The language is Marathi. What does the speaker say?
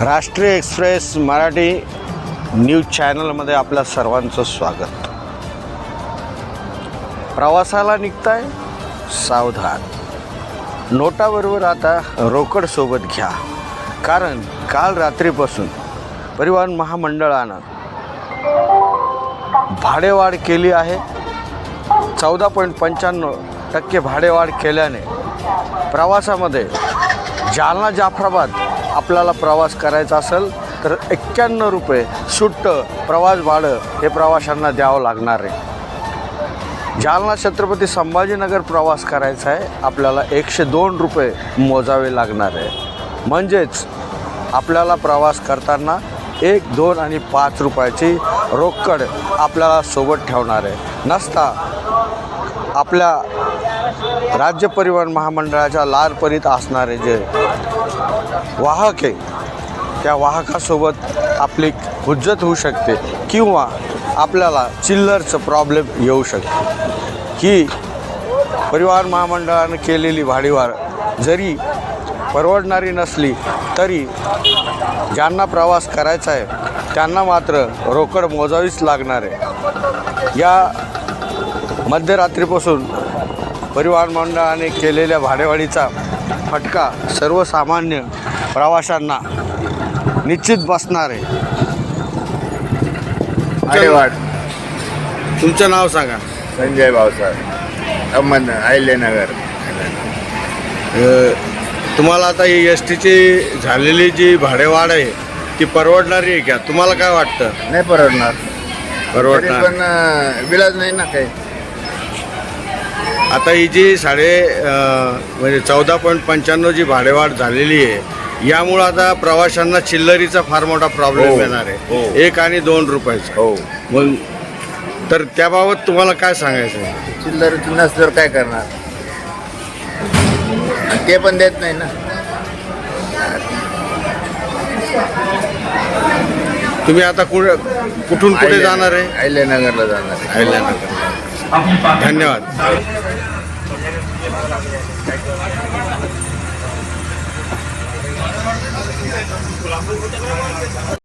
राष्ट्रीय एक्सप्रेस मराठी न्यूज चॅनलमध्ये आपल्या सर्वांचं स्वागत. प्रवासाला निघताय? सावधान. नोटाबरोबर आता रोकड सोबत घ्या. कारण काल रात्रीपासून परिवहन महामंडळानं भाडेवाढ केली आहे. चौदा पॉईंट पंच्याण्णव टक्के भाडेवाढ केल्याने प्रवासामध्ये जालना जाफराबाद आपल्याला प्रवास करायचा असेल तर एक्क्याण्णव रुपये सुट्ट प्रवास भाडं हे प्रवाशांना द्यावं लागणार आहे. जालना छत्रपती संभाजीनगर प्रवास करायचा आहे आपल्याला एकशे दोन रुपये मोजावे लागणार आहे. म्हणजेच आपल्याला प्रवास करताना एक दोन आणि पाच रुपयाची रोकड आपल्याला सोबत ठेवणार आहे. नसता आपल्या राज्य परिवहन महामंडळाच्या लाल परीत असणारे जे वाहक आहे. त्या वाहकासोबत आपली हुज्जत होऊ शकते किंवा आपल्याला चिल्लरचं प्रॉब्लेम येऊ शकते. ही परिवहन महामंडळानं केलेली भाडीवार जरी परवडणारी नसली तरी ज्यांना प्रवास करायचा आहे त्यांना मात्र रोकड मोजावीच लागणार आहे. या मध्यरात्रीपासून परिवहन मंडळाने केलेल्या भाडेवाढीचा फटका सर्वसामान्य प्रवाशांना निश्चित बसणार. आहे तुमचं नाव सांगा. संजय भावसाहेब अहमद अहिल्यानगर. तुम्हाला आता ही एस टीची झालेली जी भाडेवाढ आहे ती परवडणारी आहे का? तुम्हाला काय वाटतं? नाही परवडणार. परवडणार. पण विलाज नाही ना काही? आता ही जी साडे म्हणजे चौदा पॉईंट पंच्याण्णव जी भाडेवाढ झालेली आहे यामुळं आता प्रवाशांना चिल्लरीचा फार मोठा प्रॉब्लेम हो, येणार आहे. हो. एक आणि दोन रुपयाचा. हो. मग तर त्याबाबत तुम्हाला काय सांगायचं आहे? चिल्लर नसल्यावर काय करणार? ते पण देत नाही ना. तुम्ही आता कुठे कुठून कुठे जाणार आहे? अहिल्यानगरला जाणार आहे. अहिल्यानगर धन्यवाद.